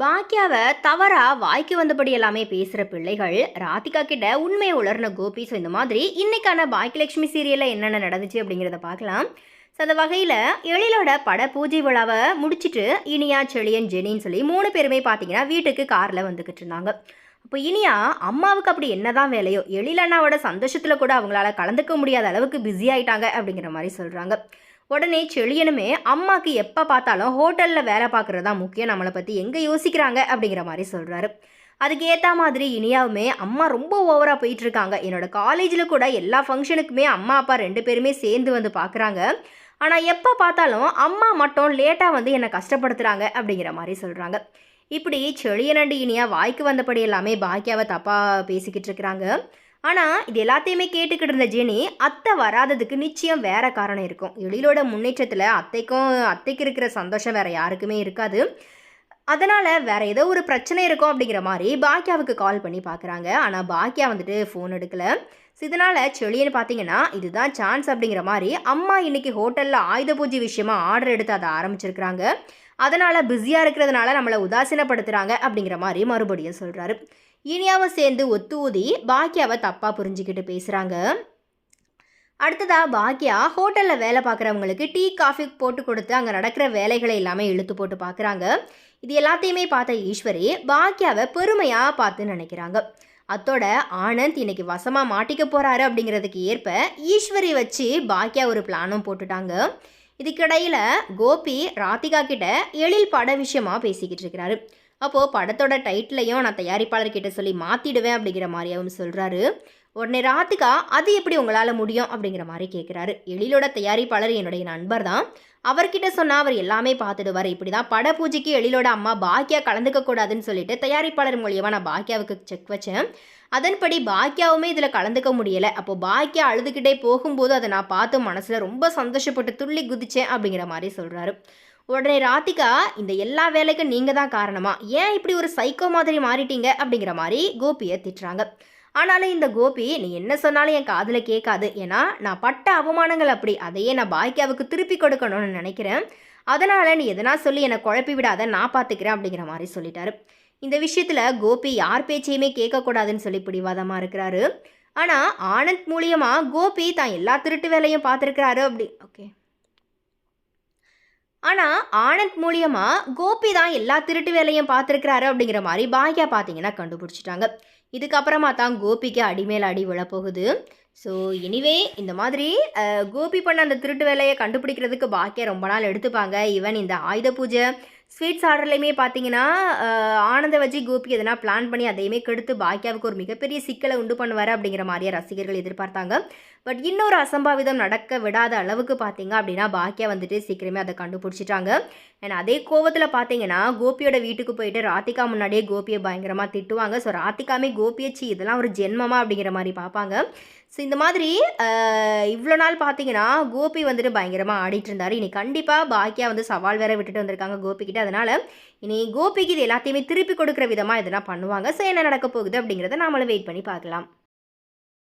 பாக்கியாவை தவறா வாய்க்கு வந்தபடி எல்லாமே பேசுகிற பிள்ளைகள் ராதிகா கிட்ட உண்மையை உலர்ன கோபி. ஸோ இந்த மாதிரி இன்னைக்கான பாக்கியலட்சுமி சீரியலில் என்னென்ன நடந்துச்சு அப்படிங்கிறத பார்க்கலாம் ஸோ அந்த வகையில் எழிலோட பட பூஜை விழாவை முடிச்சுட்டு இனியா செழியன் ஜெனின்னு சொல்லி மூணு பேருமே பார்த்தீங்கன்னா வீட்டுக்கு காரில் வந்துக்கிட்டு இருந்தாங்க. அப்போ இனியா அம்மாவுக்கு அப்படி என்னதான் வேலையோ எழில் அண்ணாவோட சந்தோஷத்தில் கூட அவங்களால கலந்துக்க முடியாத அளவுக்கு பிஸி ஆயிட்டாங்க அப்படிங்கிற மாதிரி சொல்கிறாங்க உடனே செழியனுமே அம்மாக்கு எப்போ பார்த்தாலும் ஹோட்டலில் வேலை பார்க்குறது தான் முக்கியம். நம்மளை பற்றி எங்கே யோசிக்கிறாங்க? அப்படிங்கிற மாதிரி சொல்கிறாரு அதுக்கேற்ற மாதிரி இனியாவுமே அம்மா ரொம்ப ஓவராக போயிட்டுருக்காங்க. என்னோடய என்னோட காலேஜில் கூட எல்லா ஃபங்க்ஷனுக்குமே அம்மா அப்பா ரெண்டு பேருமே சேர்ந்து வந்து பார்க்குறாங்க. ஆனால் எப்போ பார்த்தாலும் அம்மா மட்டும் லேட்டாக வந்து என்னை கஷ்டப்படுத்துகிறாங்க அப்படிங்கிற மாதிரி சொல்கிறாங்க இப்படி செழியனண்டு இனியா வாய்க்கு வந்தபடி எல்லாமே பாக்கியாவை தப்பாக பேசிக்கிட்டு இருக்கிறாங்க. ஆனால் இது எல்லாத்தையுமே கேட்டுக்கிட்டு இருந்த ஜெனி அத்தை வராததுக்கு நிச்சயம் வேற காரணம் இருக்கும். எழிலோட முன்னேற்றத்தில் அத்தைக்கும் அத்தைக்கு இருக்கிற சந்தோஷம் வேற யாருக்குமே இருக்காது. அதனால் வேற ஏதோ ஒரு பிரச்சனை இருக்கும் அப்படிங்கிற மாதிரி பாக்கியாவுக்கு கால் பண்ணி பார்க்குறாங்க ஆனால் பாக்கியா வந்துட்டு ஃபோன் எடுக்கலை. ஸோ இதனால் செளியன்னு பார்த்தீங்கன்னா இதுதான் சான்ஸ் அப்படிங்கிற மாதிரி அம்மா இன்னைக்கு ஹோட்டலில் ஆயுத பூஜை விஷயமா ஆர்டர் எடுத்து அதை ஆரம்பிச்சிருக்கிறாங்க. அதனால் பிஸியாக இருக்கிறதுனால நம்மளை உதாசீனப்படுத்துகிறாங்க அப்படிங்கிற மாதிரி மறுபடியும் சொல்கிறாரு இனியாவும் சேர்ந்து ஒத்து ஊதி பாக்கியாவை தப்பாக புரிஞ்சுக்கிட்டு பேசுகிறாங்க அடுத்ததா பாக்கியா ஹோட்டலில் வேலை பார்க்குறவங்களுக்கு டீ காஃபி போட்டு கொடுத்து அங்கே நடக்கிற வேலைகளை எல்லாமே இழுத்து போட்டு பார்க்குறாங்க இது எல்லாத்தையுமே பார்த்த ஈஸ்வரி பாக்கியாவை பெருமையாக பார்த்து நினைக்கிறாங்க. அத்தோட ஆனந்த் இன்னைக்கு வசமாக மாட்டிக்க போகிறாரு அப்படிங்கிறதுக்கு ஏற்ப ஈஸ்வரி வச்சு பாக்கியா ஒரு பிளானும் போட்டுட்டாங்க. இதுக்கிடையில் கோபி ராதிகா கிட்ட எழில் பட விஷயமாக பேசிக்கிட்டு இருக்கிறாரு. அப்போது படத்தோட டைட்டிலையும் நான் தயாரிப்பாளர்கிட்ட சொல்லி மாற்றிடுவேன் அப்படிங்கிற மாதிரியாவும் சொல்கிறாரு உடனே ராதிகா அது எப்படி உங்களால் முடியும் அப்படிங்கிற மாதிரி கேட்குறாரு எழிலோட தயாரிப்பாளர் என்னுடைய நண்பர் தான். அவர்கிட்ட சொன்னால் அவர் எல்லாமே பார்த்துடுவார். இப்படி தான் பட பூஜைக்கு எழிலோட அம்மா பாக்கியா கலந்துக்க கூடாதுன்னு சொல்லிட்டு தயாரிப்பாளர் மூலியமாக நான் பாக்கியாவுக்கு செக் வச்சேன். அதன்படி பாக்கியாவுமே இதில் கலந்துக்க முடியலை. அப்போது பாக்கியா அழுதுகிட்டே போகும்போது அதை நான் பார்த்து மனசில் ரொம்ப சந்தோஷப்பட்டு துள்ளி குதிச்சேன் அப்படிங்கிற மாதிரி சொல்கிறாரு உடனே ராதிகா இந்த எல்லா வேலைக்கும் நீங்கள் தான் காரணமா? ஏன் இப்படி ஒரு சைக்கோ மாதிரி மாறிட்டீங்க? அப்படிங்கிற மாதிரி கோபியை திட்டுறாங்க. ஆனாலும் இந்த கோபி நீ என்ன சொன்னாலும் என் காதில் கேட்காது. ஏன்னா நான் பட்ட அவமானங்கள் அப்படி. அதையே நான் பாக்கியாவுக்கு திருப்பி கொடுக்கணும்னு நினைக்கிறேன். அதனால் நீ எதனா சொல்லி என்னை குழப்பி விடாத. நான் பார்த்துக்கிறேன் அப்படிங்கிற மாதிரி சொல்லிட்டாரு. இந்த விஷயத்தில் கோபி யார் பேச்சையுமே கேட்கக்கூடாதுன்னு சொல்லி பிடிவாதமாக இருக்கிறாரு. ஆனால் ஆனந்த் மூலியமாக கோபி தான் எல்லா திருட்டு வேலையும் பார்த்துருக்கிறாரு அப்படி. ஓகே. ஆனால் ஆனந்த் மூலியமாக கோபி தான் எல்லா திருட்டு வேலையும் பார்த்துருக்கிறாரு அப்படிங்கிற மாதிரி பாக்யா பார்த்தீங்கன்னா கண்டுபிடிச்சிட்டாங்க. இதுக்கப்புறமா தான் கோபிக்கு அடிமேல் அடி விழப்போகுது. ஸோ எனிவே இந்த மாதிரி கோபி பண்ண அந்த திருட்டு வேலையை கண்டுபிடிக்கிறதுக்கு பாக்கியா ரொம்ப நாள் எடுத்துப்பாங்க. ஈவன் இந்த ஆயுத பூஜை ஸ்வீட்ஸ் ஆர்டர்லையுமே பார்த்தீங்கன்னா ஆனந்த வஜி கோபி எதனா பிளான் பண்ணி அதையுமே கெடுத்து பாக்கியாவுக்கு ஒரு மிகப்பெரிய சிக்கலை உண்டு பண்ணுவார் அப்படிங்கிற மாதிரியே ரசிகர்கள் எதிர்பார்த்தாங்க. பட் இன்னொரு அசம்பாவிதம் நடக்க விடாத அளவுக்கு பார்த்தீங்க அப்படின்னா பாக்கியா வந்துட்டு சீக்கிரமே அதை கண்டுபிடிச்சிட்டாங்க. அண்ட் அதே கோவத்தில் பார்த்தீங்கன்னா கோபியோட வீட்டுக்கு போயிட்டு ராதிகா முன்னாடியே கோபியை பயங்கரமாக திட்டுவாங்க. ஸோ ராதிகாமே கோபியச்சி இதெல்லாம் ஒரு ஜென்மமாக அப்படிங்கிற மாதிரி பார்ப்பாங்க ஸோ இந்த மாதிரி இவ்வளோ நாள் பார்த்தீங்கன்னா கோபி வந்துட்டு பயங்கரமாக ஆடிட்டு இருந்தார். இனி கண்டிப்பாக பாக்கியா வந்து சவால் வேற விட்டுட்டு வந்திருக்காங்க கோபிக்கிட்ட அதனால இனி கோபிக்கு இது எல்லாத்தையுமே திருப்பி கொடுக்குற விதமாக இதெல்லாம் பண்ணுவாங்க. ஸோ என்ன நடக்க போகுது அப்படிங்கிறத நாமளும் வெயிட் பண்ணி பார்க்கலாம்.